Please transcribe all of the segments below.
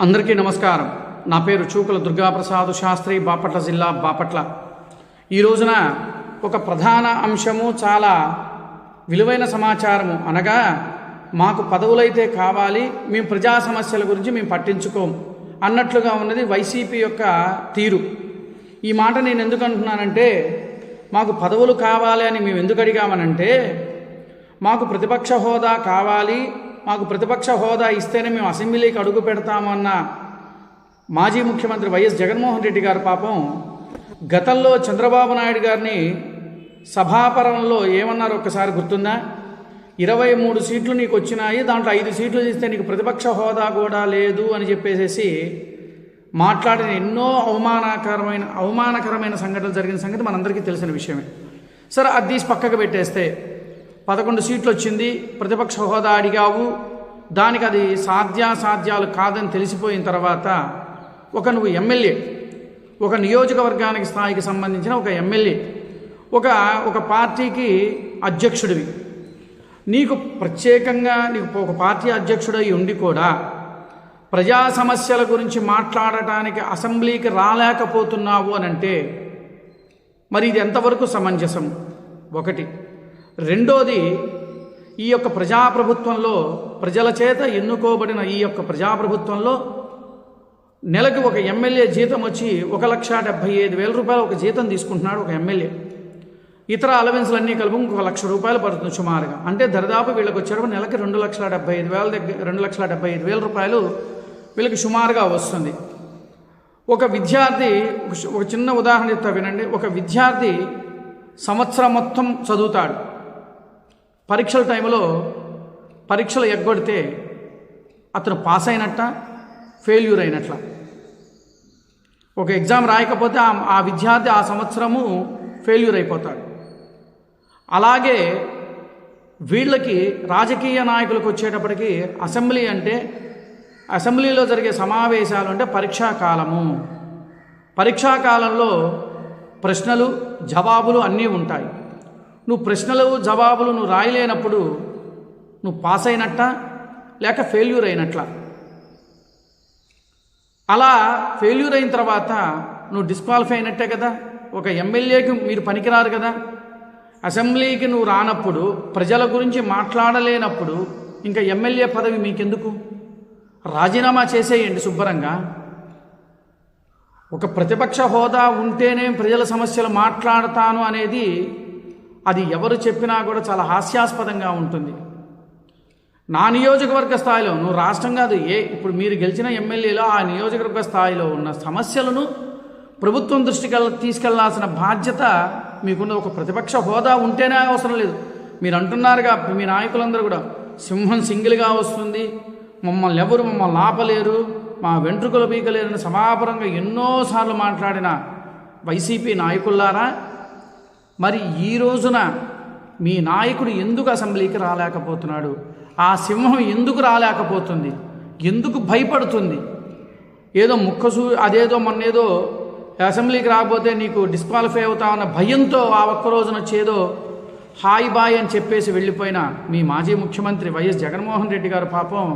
అందరికీ నమస్కారం. నా పేరు చూకుల దుర్గాప్రసాద్ శాస్త్రి బాపట్ల జిల్లా బాపట్ల. ఈ రోజున ఒక ప్రధాన అంశము చాలా విలువైన సమాచారము. అనగా మాకు పదవులైతే కావాలి మేము ప్రజా సమస్యల గురించి మేము పట్టించుకోం అన్నట్లుగా ఉన్నది వైసీపీ యొక్క తీరు. ఈ మాట నేను ఎందుకు అంటున్నానంటే మాకు పదవులు కావాలి అని మేము ఎందుకు అడిగామనంటే మాకు ప్రతిపక్ష హోదా కావాలి మాకు ప్రతిపక్ష హోదా ఇస్తేనే మేము అసెంబ్లీకి అడుగు పెడతామన్న మాజీ ముఖ్యమంత్రి వైఎస్ జగన్మోహన్ రెడ్డి గారు పాపం గతంలో చంద్రబాబు నాయుడు గారిని సభాపరంలో ఏమన్నారు ఒక్కసారి గుర్తుందా? ఇరవై మూడు సీట్లు నీకు వచ్చినాయి దాంట్లో ఐదు సీట్లు ఇస్తే నీకు ప్రతిపక్ష హోదా కూడా లేదు అని చెప్పేసేసి మాట్లాడిన ఎన్నో అవమానకరమైన అవమానకరమైన సంఘటనలు జరిగిన సంగతి మనందరికీ తెలిసిన విషయమే. సరే అది తీసి పక్కకు పెట్టేస్తే పదకొండు సీట్లు వచ్చింది ప్రతిపక్ష హోదా అడిగావు. దానికి అది సాధ్యాసాధ్యాలు కాదని తెలిసిపోయిన తర్వాత ఒక నువ్వు ఎమ్మెల్యే ఒక నియోజకవర్గానికి స్థాయికి సంబంధించిన ఒక ఎమ్మెల్యే ఒక ఒక పార్టీకి అధ్యక్షుడివి. నీకు ప్రత్యేకంగా నీకు ఒక పార్టీ అధ్యక్షుడై ఉండి కూడా ప్రజా సమస్యల గురించి మాట్లాడటానికి అసెంబ్లీకి రాలేకపోతున్నావు అని అంటే మరి ఇది ఎంతవరకు సమంజసం? ఒకటి. రెండోది ఈ యొక్క ప్రజాప్రభుత్వంలో ప్రజల చేత ఎన్నుకోబడిన ఈ యొక్క ప్రజాప్రభుత్వంలో నెలకు ఒక ఎమ్మెల్యే జీతం వచ్చి ఒక లక్ష డెబ్భై ఐదు వేల రూపాయలు ఒక జీతం తీసుకుంటున్నాడు ఒక ఎమ్మెల్యే. ఇతర అలవెన్స్లు అన్నీ కలుపు ఇంకొక లక్ష రూపాయలు పడుతుంది సుమారుగా. అంటే దరిదాపు వీళ్ళకి వచ్చేటప్పుడు నెలకి రెండు లక్షల డెబ్బై ఐదు వేల దగ్గర రెండు లక్షల డెబ్బై ఐదు వేల రూపాయలు వీళ్ళకి సుమారుగా వస్తుంది. ఒక విద్యార్థి ఒక- ఒక చిన్న ఉదాహరణ చెప్తా వినండి. ఒక విద్యార్థి సంవత్సరం మొత్తం చదువుతాడు. పరీక్షల టైంలో పరీక్షలు ఎగ్గొడితే అతను పాస్ అయినట్ట ఫెయిల్యూర్ అయినట్ల. ఒక ఎగ్జామ్ రాయకపోతే ఆ- ఆ విద్యార్థి ఆ సంవత్సరము ఫెయిల్యూర్ అయిపోతాడు. అలాగే వీళ్ళకి రాజకీయ నాయకులకు వచ్చేటప్పటికి అసెంబ్లీ అంటే అసెంబ్లీలో జరిగే సమావేశాలు అంటే పరీక్షాకాలము కాలము. పరీక్షా కాలంలో ప్రశ్నలు జవాబులు అన్నీ ఉంటాయి. నువ్వు ప్రశ్నలు జవాబులు నువ్వు రాయలేనప్పుడు నువ్వు పాస్ అయినట్ట? లేక ఫెయిల్యూర్ అయినట్ల? అలా ఫెయిల్యూర్ అయిన తర్వాత నువ్వు డిస్క్వాలిఫై అయినట్టే కదా? ఒక ఎమ్మెల్యేకి మీరు పనికిరారు కదా? అసెంబ్లీకి నువ్వు రానప్పుడు ప్రజల గురించి మాట్లాడలేనప్పుడు ఇంకా ఎమ్మెల్యే పదవి మీకెందుకు? రాజీనామా చేసేయండి శుభ్రంగా. ఒక ప్రతిపక్ష హోదా ఉంటేనే ప్రజల సమస్యలు మాట్లాడతాను అనేది అది ఎవరు చెప్పినా కూడా చాలా హాస్యాస్పదంగా ఉంటుంది. నా నియోజకవర్గ స్థాయిలో నువ్వు రాష్ట్రం కాదు ఏ ఇప్పుడు మీరు గెలిచిన ఎమ్మెల్యేలో ఆ నియోజకవర్గ స్థాయిలో ఉన్న సమస్యలను ప్రభుత్వం దృష్టికి తీసుకెళ్ళాల్సిన బాధ్యత మీకున్న ఒక ప్రతిపక్ష హోదా ఉంటేనే అవసరం లేదు. మీరు అంటున్నారుగా మీ నాయకులందరూ కూడా సింహం సింగిల్గా వస్తుంది మమ్మల్ని ఎవరు మమ్మల్ని ఆపలేరు మా వెంట్రుకలు పీకలేరని సమాపరంగా ఎన్నోసార్లు మాట్లాడిన వైసీపీ నాయకుల్లారా మరి ఈ రోజున మీ నాయకుడు ఎందుకు అసెంబ్లీకి రాలేకపోతున్నాడు? ఆ సింహం ఎందుకు రాలేకపోతుంది? ఎందుకు భయపడుతుంది? ఏదో ముక్కసు అదేదో మొన్నేదో అసెంబ్లీకి రాకపోతే నీకు డిస్క్వాలిఫై అవుతామన్న భయంతో ఆ ఒక్క రోజున వచ్చేదో హాయ్ బాయ్ అని చెప్పేసి వెళ్ళిపోయిన మీ మాజీ ముఖ్యమంత్రి వైఎస్ జగన్మోహన్ రెడ్డి గారు పాపం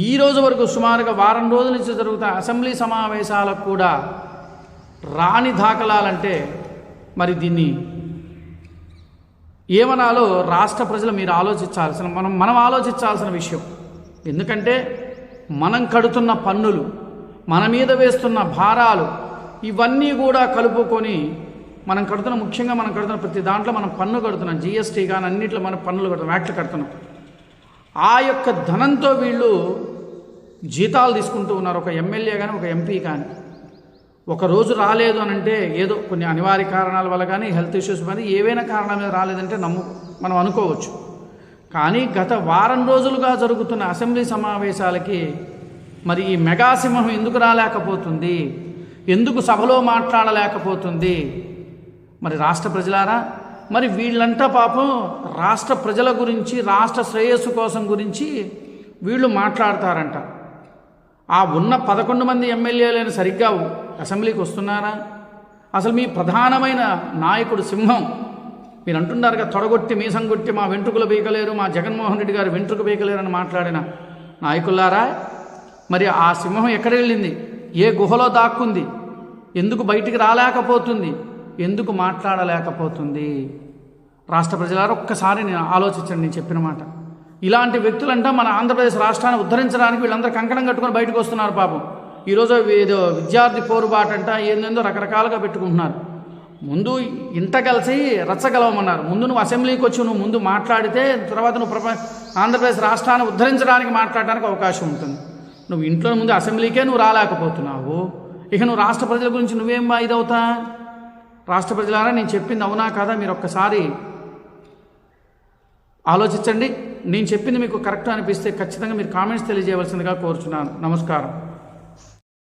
ఈ రోజు వరకు సుమారుగా వారం రోజుల నుంచి జరుగుతున్న అసెంబ్లీ సమావేశాలకు కూడా రాని దాఖలాలంటే మరి దీన్ని ఏమనాలో రాష్ట్ర ప్రజలు మీరు ఆలోచించాల్సిన మనం మనం ఆలోచించాల్సిన విషయం. ఎందుకంటే మనం కడుతున్న పన్నులు మన మీద వేస్తున్న భారాలు ఇవన్నీ కూడా కలుపుకొని మనం కడుతున్న ముఖ్యంగా మనం కడుతున్న ప్రతి దాంట్లో మనం పన్ను కడుతున్నాం. జిఎస్టీ కానీ అన్నింటిలో మనం పన్నులు కడుతున్నాం వ్యాట్లు కడుతున్నాం. ఆ యొక్క ధనంతో వీళ్ళు జీతాలు తీసుకుంటూ ఉన్నారు. ఒక ఎమ్మెల్యే కానీ ఒక ఎంపీ కానీ ఒక రోజు రాలేదు అని అంటే ఏదో కొన్ని అనివార్య కారణాల వల్ల కానీ హెల్త్ ఇష్యూస్ కానీ ఏవైనా కారణం మీద రాలేదంటే నమ్ము మనం అనుకోవచ్చు. కానీ గత వారం రోజులుగా జరుగుతున్న అసెంబ్లీ సమావేశాలకి మరి ఈ మెగాసింహం ఎందుకు రాలేకపోతుంది? ఎందుకు సభలో మాట్లాడలేకపోతుంది? మరి రాష్ట్ర ప్రజలారా మరి వీళ్ళంతా పాపం రాష్ట్ర ప్రజల గురించి రాష్ట్ర శ్రేయస్సు కోసం గురించి వీళ్ళు మాట్లాడతారంట. ఆ ఉన్న పదకొండు మంది ఎమ్మెల్యేలను సరిగ్గా అసెంబ్లీకి వస్తున్నారా? అసలు మీ ప్రధానమైన నాయకుడు సింహం మీరు అంటున్నారుగా తొడగొట్టి మీసం కొట్టి మా వెంట్రుకలు బీకలేరు మా జగన్మోహన్ రెడ్డి గారు వెంట్రుక బీకలేరు అని మాట్లాడిన నాయకులారా మరి ఆ సింహం ఎక్కడ వెళ్ళింది? ఏ గుహలో దాక్కుంది? ఎందుకు బయటికి రాలేకపోతుంది? ఎందుకు మాట్లాడలేకపోతుంది? రాష్ట్ర ప్రజలారా ఒక్కసారి నేను ఆలోచించండి నేను చెప్పిన మాట. ఇలాంటి వ్యక్తులంట మన ఆంధ్రప్రదేశ్ రాష్ట్రాన్ని ఉద్ధరించడానికి వీళ్ళందరూ కంకణం కట్టుకొని బయటకు వస్తున్నారు పాపం. ఈరోజు ఏదో విద్యార్థి పోరుబాటు అంట ఏందేందో రకరకాలుగా పెట్టుకుంటున్నారు. ముందు ఇంత కలిసి రచ్చగలవమన్నారు. ముందు నువ్వు అసెంబ్లీకి వచ్చి నువ్వు ముందు మాట్లాడితే తర్వాత నువ్వు ప్రపంచ ఆంధ్రప్రదేశ్ రాష్ట్రాన్ని ఉద్ధరించడానికి మాట్లాడడానికి అవకాశం ఉంటుంది. నువ్వు ఇంట్లో ముందు అసెంబ్లీకే నువ్వు రాలేకపోతున్నావు. ఇక నువ్వు రాష్ట్ర ప్రజల గురించి నువ్వేం బా ఇదవుతా? రాష్ట్ర ప్రజలారా నేను చెప్పింది అవునా కాదా? మీరు ఒక్కసారి ఆలోచించండి. నేను చెప్పింది మీకు కరెక్ట్ అనిపిస్తే ఖచ్చితంగా మీరు కామెంట్స్ తెలియజేయవలసిందిగా కోరుచున్నాను. నమస్కారం.